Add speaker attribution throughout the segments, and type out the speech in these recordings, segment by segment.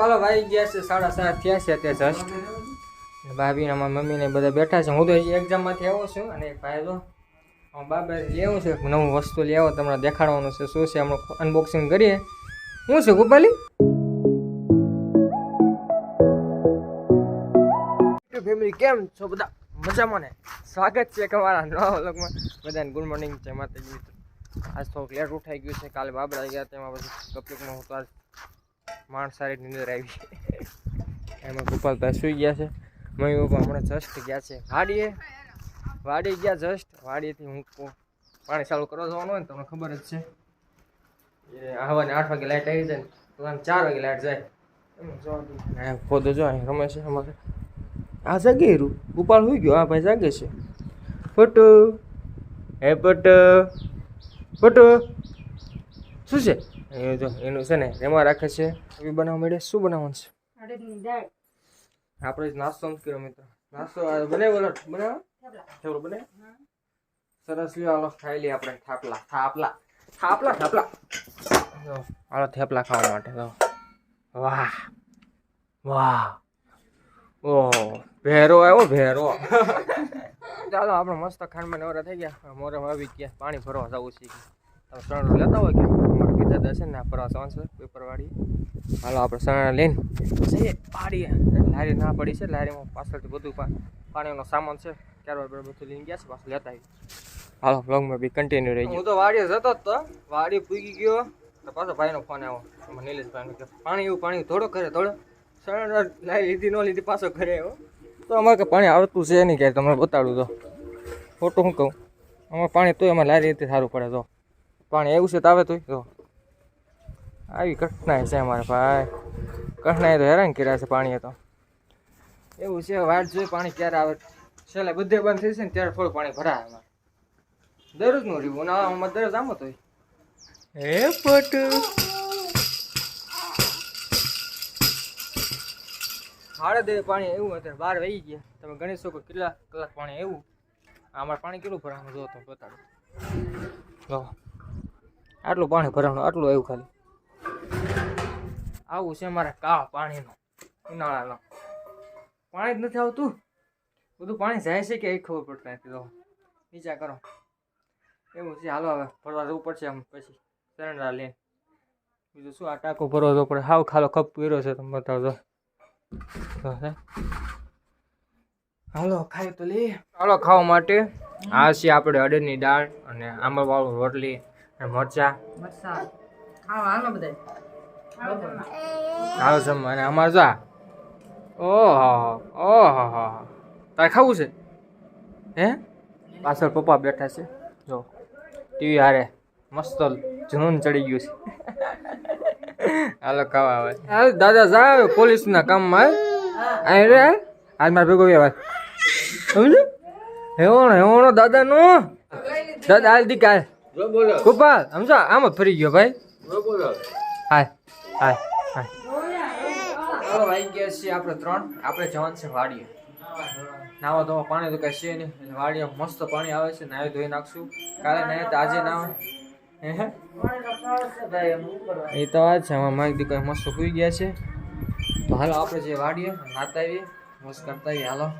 Speaker 1: હાલો ભાઈ ગયા છે, સાડા સાત થયા છે તે જસ્ટ. ભાભી ને મારા મમ્મી ને બધા બેઠા છે. હું તો એક્ઝામમાંથી આવ્યો છું અને એક ભાઈ જો બાબા લેવું છે. નવું વસ્તુ લેવો તમને દેખાડવાનું છે શું છે. હમણાં અનબોક્સિંગ કરીએ. શું છે ગોપાલી. ફેમિલી કેમ છો બધા? મજામાં ને? સ્વાગત છે તમારા નવા વ્લોગમાં. બધાને ગુડ મોર્નિંગ છે માતાજી. આજ થોડુંક લેટ ઉઠાઈ ગયું છે. કાલે બાબરા ગયા તેમાં પછી કપલીકમાં હું તો આજ માણ સારી નીંદર આવી એમાં ગોપાલભાઈ સુઈ ગયા છે. મમ્મી પપ્પા હમણાં જસ્ટ ગયા છે. વાડીએ. વાડી ગયા જસ્ટ વાડીએથી હું પાણી ચાલુ કરવા જવાનું હોય ને તમને ખબર જ છે. એ હવાને આઠ વાગે લાઇટ આવી જાય ને તો આમ ચાર વાગે લાઇટ જાય. ખોદો જો, અહીં રમે છે અમારે. આ જાગે રૂ ગોપાલ હોઈ ગયો. આ ભાઈ જાગે છે. પટુ હે પટુ પટુ શું છે? એ જો એનું છે ને એમાં રાખે છે. એવી બનાવવા માંડે શું બનાવવાનું છે? આપણે નાસ્તો કર્યો મિત્રો. નાસ્તો બને બનાવ્યો બનાવો થોડું બને સરસ લ્યો આલો ખાઈ લઈએ આપણે થાપલા. થાપલા. થાપલા થાપલા. આલો થેપલા ખાવા માટે તો વાહ. વાહ. ઓ ભેરો આવ્યો ભેરો. ચાલો આપણે મસ્ત ખાંડમાં નવરા થઈ ગયા. મોરે આવી ગયા. પાણી ભરવા જવું છે. તમે ત્રણ લેતા હોય કે? હતા છે ને ભરવા જવાનું છે પેપર વાળી હાલો આપણે સણ લઈને જઈએ. પાડીએ. લારી ના પડી છે લારીમાં પાછળથી બધું પાણીનો સામાન છે. ક્યારે બધું લઈને ગયા છે પાછું લેતા આવી હાલો બ્લોગમાં બી કન્ટિન્યુ રહી હું તો વાડીએ જતો જ તો. વાડી પૂગી ગયો. તો પાછો ભાઈનો ફોન આવ્યો. એમાં નિલેશભાઈનો કે પાણી એવું પાણી થોડો કરે થોડો. સરણ લાઈ લીધી ન લીધી પાછો ઘરે આવ્યો. તો અમારે કે પાણી આવતું છે નહીં ક્યારે તમને બતાડું તો. ખોટું શું કહું. અમારે પાણી તોય અમારે લારી રીતે સારું પડે તો. પાણી એવું છે તો આવે તોય તો આવી કઠણાઈ છે અમારે ભાઈ. કઠણાઈ તો હેરાન કર્યા છે પાણીએ તો. એવું છે વાટ જોઈ પાણી ક્યારે આવે. છેલ્લે બધે બંધ થઈ છે ને ત્યારે થોડું પાણી ભરાય અમારે. દરરોજનું રહ્યું ઉનાળામાં દરરોજ આમ તો હે પટ. હાડે દે પાણી એવું અત્યારે બાર વહી ગયા. તમે ગણી શકો કેટલા કલાક પાણી એવું અમારે પાણી કેટલું ભરાવાનું જો તમે બતાડો. આટલું પાણી ભરાવાનું આટલું એવું ખાલી. આવું છે મારે કા પાણીનો, ઉનાળાનો. પાણી જ નથી આવતું. બધું પાણી જાય છે કે એ ખબર પડતા નથી તો. નીચા કરો. એવું છે, હાલો હવે, ફરવા જવું પડશે આમ પછી. સરેન્ડા લઈને. બીજું શું, આ ટાંકો ભરવા જવું પડે. હાવ ખાલો ખપ પીરો છે, તમે બતાવજો. હાલો, ખાઈ તો લે હાલો, ખાવા માટે. આ છે આપણે અડદની દાળ અને આંબળવાળું રોટલી અને મરચાં.
Speaker 2: મરચા. ખાવા હાલો બધા
Speaker 1: હાલો જમવા. અને અમારે જા ઓહો ઓહો તારે ખાવું છે? હે? પાછળ પપ્પા બેઠા છે. જો ટીવી હારે મસ્ત જુનૂન ચડી ગયું છે. હાલો ખાવા આવે. હાલ દાદા જા પોલીસના કામમાં. આય રે. આજ મારે ભેગો વ્યવહાર. સમજુ હેવણો હેવણો દાદાનો. દાદા હાલ દી કાલ ગોપાલ સમજો આમ જ ફરી ગયો ભાઈ. હાય હાય હાય. આવી ગયા છીએ આપણે ત્રણ. આપણે જવાનું છે વાડીએ. નાવા ધોવા પાણી તો કઈ છે નહીં. વાડીએ મસ્ત પાણી આવે છે, નાહી ધોઈ નાખશું. કાલે નાહે તો આજે નાવા એ તો વાત છે, આમાં માઇક દીકરા મસ્ત સુઈ ગયા છે. હાલો, આપણે જે વાડીએ નાતા આવીએ મસ્ત કરતા આવીએ. હાલો.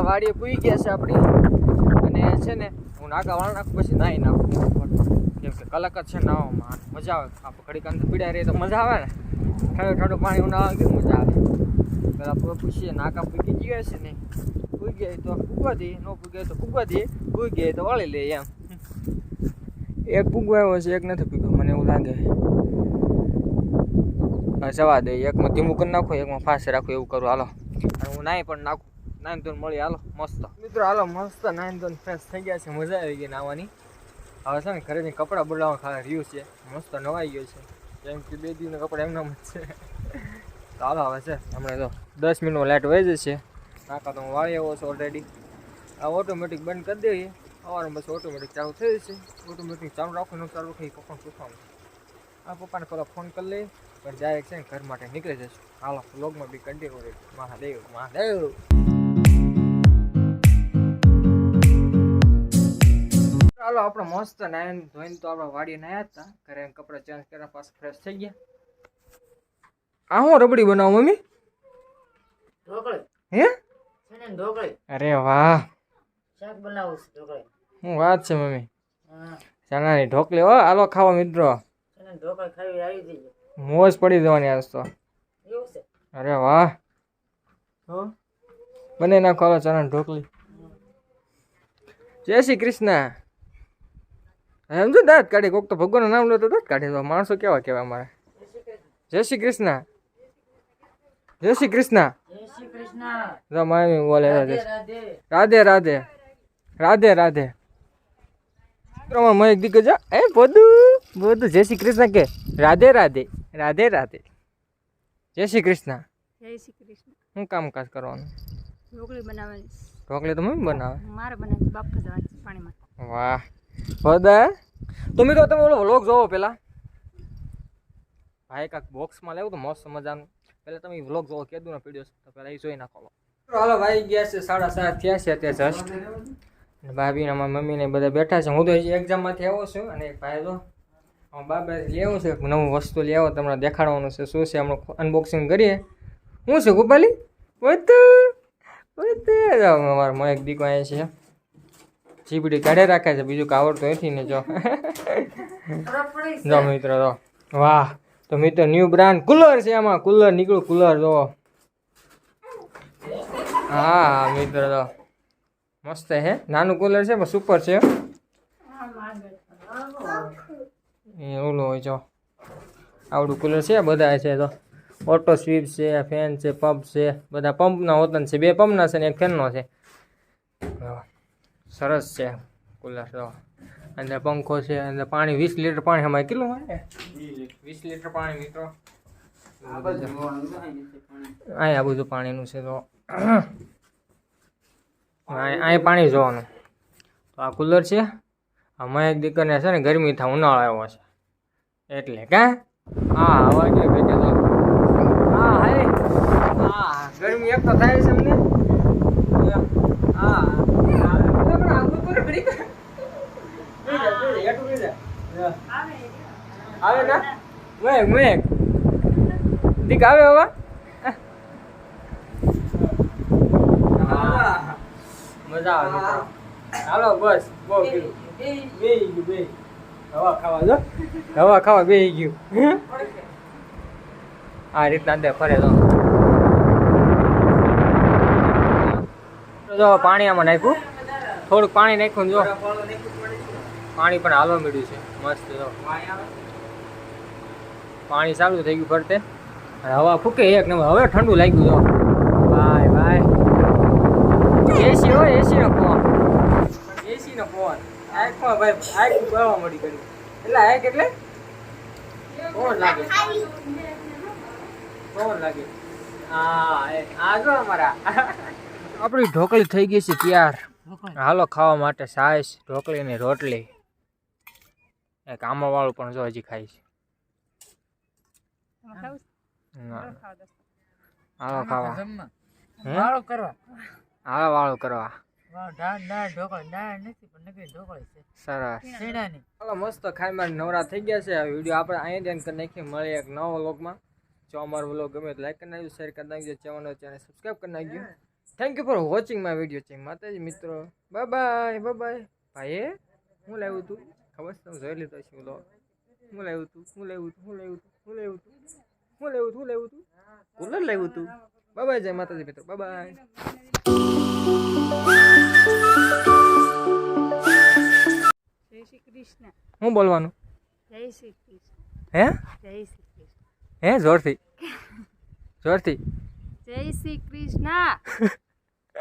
Speaker 1: મિત્રો વાડીએ પૂઈ ગયા છે આપણી. અને છે ને હું નાકા વાળ નાખું પછી નાહી નાખું. કેમ કે કલાક જ છે નાવામાં મજા આવે. આપણે ઘડીક અંદર પીડાઈ રહીએ તો મજા આવે ને. ઠંડુ ઠંડુ પાણી ઉનાળા કેવી મજા આવે? પેલા આપણે પૂછીએ નાકા પૂકી ગયા છે ને? પૂઈ ગયા તો પૂગવા દઈએ ન પૂગ્યા તો પૂગવા દઈએ પૂઈ ગયા તો વાળી લઈએ એમ. એક પૂગવા આવ્યો છે એક નથી પૂગ્યો મને એવું લાગે. જવા દે એકમાં ધીમું કરી નાખો એકમાં ફાસ્ટ રાખો એવું કરું. હાલો. અને હું નાય પણ નાખું. નાઈન ધોન મળી, હાલો, મસ્ત. મિત્રો, હાલો, મસ્ત નાઈન ધોન ફ્રેશ થઈ ગયા છે, મજા આવી ગઈ નાવાની. હવે છે ને, ઘરેથી કપડાં બોલાવવા ખાલી રહ્યું છે, મસ્ત નવાઈ ગયો છે. કેમ કે બે દિવસના કપડાં એમનામ જ છે. તો હાલો, હવે છે, હમણાં તો દસ મિનિટમાં લાઇટ વહી જશે. નાકા તો હું વાળી આવ્યો છું ઓલરેડી આ ઓટોમેટિક બંધ કરી દઈએ. સવારમાં બસ ઓટોમેટિક ચાલુ થઈ જશે. ઓટોમેટિક ચાલુ રાખો ન ચાલુ રાખી પપ્પાને પૂછવાનું આ પપ્પાને પેલા ફોન કરી લઈ પણ ડાયરેક્ટ છે ઘર માટે નીકળી જશું. હાલો બ્લોગમાં બી કન્ટિન્યુ રહી મહાદેવ મહાદેવ. ચાલો આપણે મસ્ત નાયન ધોઈને તો આપણે વાડી નાયા હતા. ઘરે કપડાં ચેન્જ કર્યા પાછા ફ્રેશ થઈ ગયા. આ હું રબડી બનાવું મમ્મી?
Speaker 2: ઢોકળી.
Speaker 1: હે?
Speaker 2: ઢોકળી.
Speaker 1: અરે વાહ.
Speaker 2: શાક બનાવું ઢોકળી.
Speaker 1: શું વાત છે મમ્મી.
Speaker 2: હા.
Speaker 1: ચણાની ઢોકલી હો આલો ખાવા મિત્રો.
Speaker 2: ઢોકળી ખાવી આવી જઈએ
Speaker 1: મોજ પડી જવાની આજ તો. અરે વાહ. બને નાખો હાલો ચણાની ઢોકલી જય શ્રી કૃષ્ણ. એમ જો દાંત કાઢી કોક તો ભગવાનનું નામ લો તો દાંત કાઢી દો માણસો કેવા કેવા અમારે? જય શ્રી કૃષ્ણ. જય શ્રી કૃષ્ણ.
Speaker 2: જય શ્રી કૃષ્ણ
Speaker 1: જો બોલે
Speaker 2: રાધે.
Speaker 1: રાધે
Speaker 2: રાધે.
Speaker 1: રાધે રાધે. રાધે મિત્રોમાં મય એક દીકરો જા એ બધું બધું જય શ્રી કૃષ્ણ કે. રાધે રાધે રાધે રાધે. જય શ્રી કૃષ્ણ.
Speaker 3: જય શ્રી કૃષ્ણ.
Speaker 1: શું કામકાજ કરવાનું?
Speaker 3: ઢોકળી બનાવવાની.
Speaker 1: ઢોકળી તો મમ્મી બનાવે.
Speaker 3: મારે બનાવે બાપ જવાની પાણીમાં.
Speaker 1: વાહ. બધા તો મિત્રો, તમે ઓલો વ્લોગ જોવો પેલા. ભાઈ, કાંક બોક્સમાં લેવું તો મસ્ત મજાનું. પેલા તમે વ્લોગ જોવો કીધું ને પીડ્યો તો પેલા એ જોઈ નાખો હાલો, ભાઈ ગયા છે, સાડા સાત થયા છે, અત્યારે જસ્ટ ભાભી ને મમ્મી ને બધા બેઠા છે. હું તો એક્ઝામમાંથી આવ્યો છું અને એક ભાઈ અમારા બાબા લેવું છે નવું વસ્તુ લેવો તમને દેખાડવાનું છે, શું છે, હમણાં અનબોક્સિંગ કરીએ. શું છે, ગોપાલી? બધું વધુ. અમારા મય એક દીકો અહીંયા છે. જીબડી કાઢે રાખે છે બીજું કાવડતું એથી ને જો. જો મિત્રો જો. વાહ તો મિત્રો ન્યુ બ્રાન્ડ કુલર છે આમાં. કુલર નીકળ્યું કુલર જો. હા મિત્રો જો. મસ્ત હે. નાનું કુલર છે પણ સુપર છે. એ ઓલું હોય જો. આવડું કુલર છે બધા છે તો ઓટો સ્વીપ છે ફેન છે પંપ છે. બધા પંપના હોતન છે બે પંપના છે ને એક ફેનનો છે. જો. સરસ છે કુલર તો. અને પંખો છે અને પાણી વીસ લીટર પાણી અમારે કેટલું મળે વીસ લીટર પાણી મિત્રો. અહીંયા બધું પાણીનું છે તો. અહીં પાણી જોવાનું. તો આ કુલર છે. અમારે એક દીકરીને છે ને ગરમી થાય ઉનાળો આવ્યો છે. એટલે કે હા હવા કે હા હા. ગરમી એક તો થાય છે અમને હા પણ આગળ પર ઘડીક આવે ના મેઘ મેઘ દીક આવે હવા? મજા આવે. હાલો બસ બહુ ગયું. હવા ખાવા જો હવા ખાવા બેહી ગયું. આ રીતના અંદર ફરે તો. જો પાણી આમાં નાખ્યું. થોડુંક પાણી નાખ્યું જો. પાણી પણ હાલવા મળ્યું છે. મસ્ત જો. પાણી ચાલુ થઈ ગયું ફરતે અને હવા ફૂકે એક નંબર. હવે ઠંડુ લાગ્યું જો ભાઈ ભાઈ. એસી હોય એસી નો ફોન એસી નો પવન આંખમાં ભાઈ, આંખ એટલે હા આપણી ઢોકળી થઈ ગઈ છે તૈયાર. હાલો ખાવા માટે સાઈસ, ઢોકળી ને રોટલી. એક આમાં વાળું પણ જો હજી ખાય
Speaker 3: તમારે ખાવું?
Speaker 2: વાળો કરવા.
Speaker 1: હાલો વાળો કરવા. મસ્ત ખાઈ મારી નવરા થઈ ગયા છે. વીડિયો આપણે અહીંયા જ કરી નાખીએ. મળીએ એક નવો વ્લોગમાં. જો અમારો વ્લોગ ગમે તો લાઈક કરી નાખજો શેર કરી નાખજો ચેનલ ચેનલ સબસ્ક્રાઈબ કરી નાખજો. Thank you for watching my video છે માતાજી મિત્રો. બાય બાય બાય હું લાવ્યું તું? ખબર છે? તમે જોઈ લીધો છે વ્લોગ. હું લાવ્યું તું? હું લાવ્યું તું? હું લાવ્યું તું? હું લેવું તું? હું લેવું તું? લેવું તું? કુલર લેવું તું. બાય બાય જય માતાજી મિત્રો બાય.
Speaker 3: શ્રી કૃષ્ણ.
Speaker 1: હું બોલવાનું?
Speaker 3: જય શ્રી કૃષ્ણ.
Speaker 1: હે?
Speaker 3: જય શ્રી કૃષ્ણ.
Speaker 1: હે? જોરથી. જોરથી.
Speaker 3: જય શ્રી કૃષ્ણ.